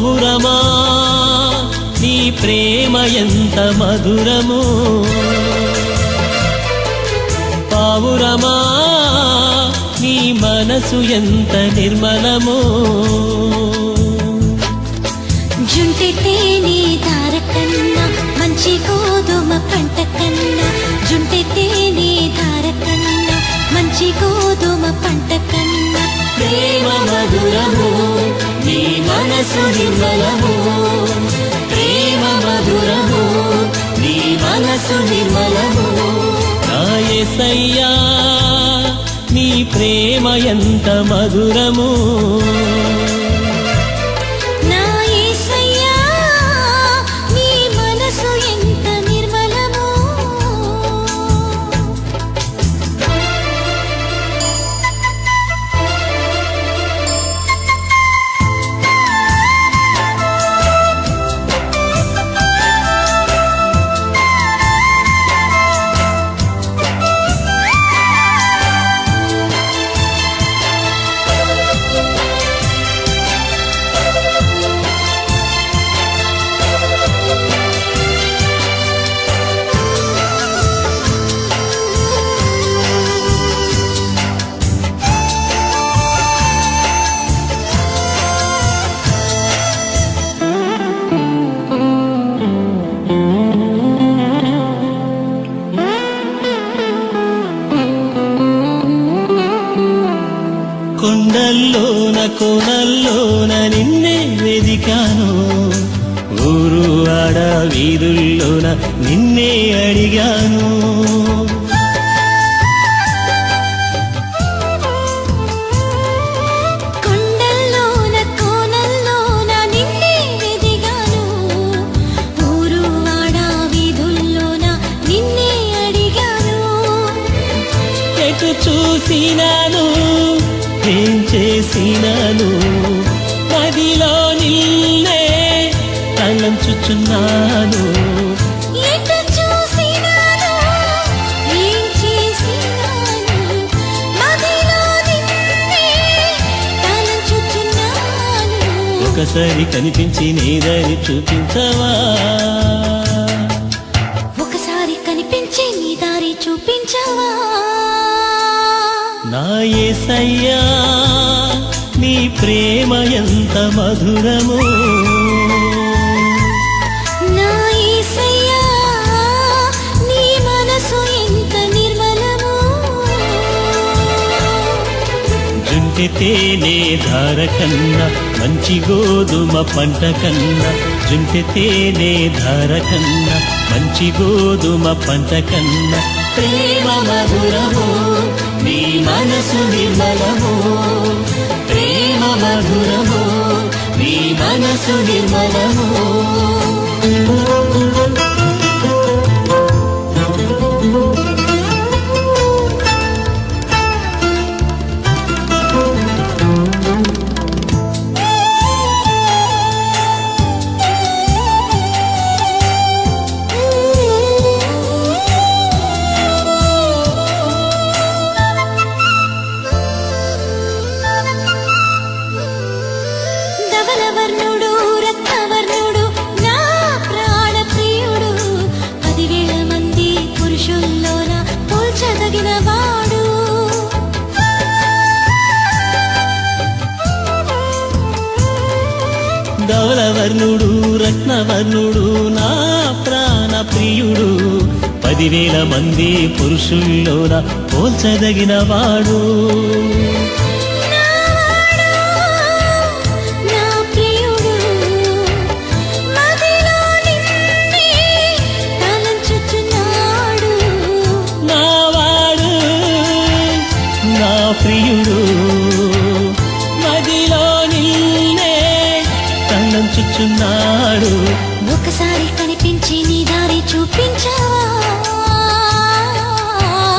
పావురమా నీ ప్రేమ ఎంత మధురము? పావురమా? నీ మనసు ఎంత నిర్మలము? జుంటి తేనె దార కన్నా మంచి గోధుమ పంట కన్నా జుంటి తేనె దార కన్నా మంచి గోధుమ పంట కన్నా. ప్రేమ మధురము. నిర్మలము ప్రేమ మధురము నీ మనసు నిర్మలము నాయసయ్యా నీ ప్రేమ ఎంత మధురము. కొండల్లోన కోనల్లోన నిన్నే వెదికాను. ఊరు ఆడ వీధుల్లోన నిన్నే అడిగాను. కోనల్లోన చూసినాను? ఏం చేసినాను. నదిలో నిన్నే తలంచుచున్నాను ఒకసారి కనిపించి నీదని చూపించవా? నా యేసయ్యా నీ ప్రేమ ఎంత మధురము. నా యేసయ్యా నీ మనసు ఎంత నిర్మలము. జుంటి తేనె ధార కన్నా మంచి గోధుమ పంట కన్నా. జుంటి తేనె ధార కన్నా మంచి గోధుమ పంట కన్నా. ప్రేమ మధురము. నీ మనసు నిర్మలము ప్రేమ మధురము నీ మనసు నిర్మలము. ధవలవర్ణుడు రత్నవర్ణుడు నా ప్రాణ ప్రియుడు. పదివేల మంది పురుషుల్లోన పోల్చదగిన వాడు నా ప్రియుడు. తలంచుచున్నాడు ఒకసారి కనిపించి నీ దారి చూపించవా?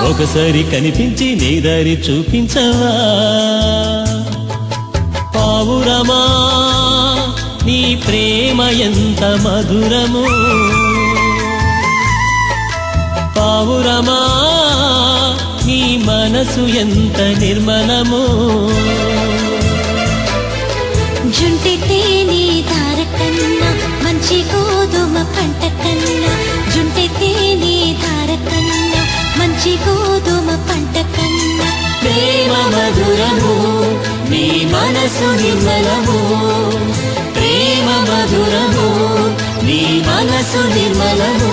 ఒకసారి కనిపించి నీ దారి చూపించవా? పావురమా నీ ప్రేమ ఎంత మధురము. పావురమా నీ మనసు ఎంత నిర్మలము. గోధుమ పంట కన్నా జుంటి తేనె ధార కన్నా మంచి గోధుమ పంట కన్నా. ప్రేమ మధురము నీ మనసు నిర్మలము. ప్రేమ మధురము నీ మనసు నిర్మలము.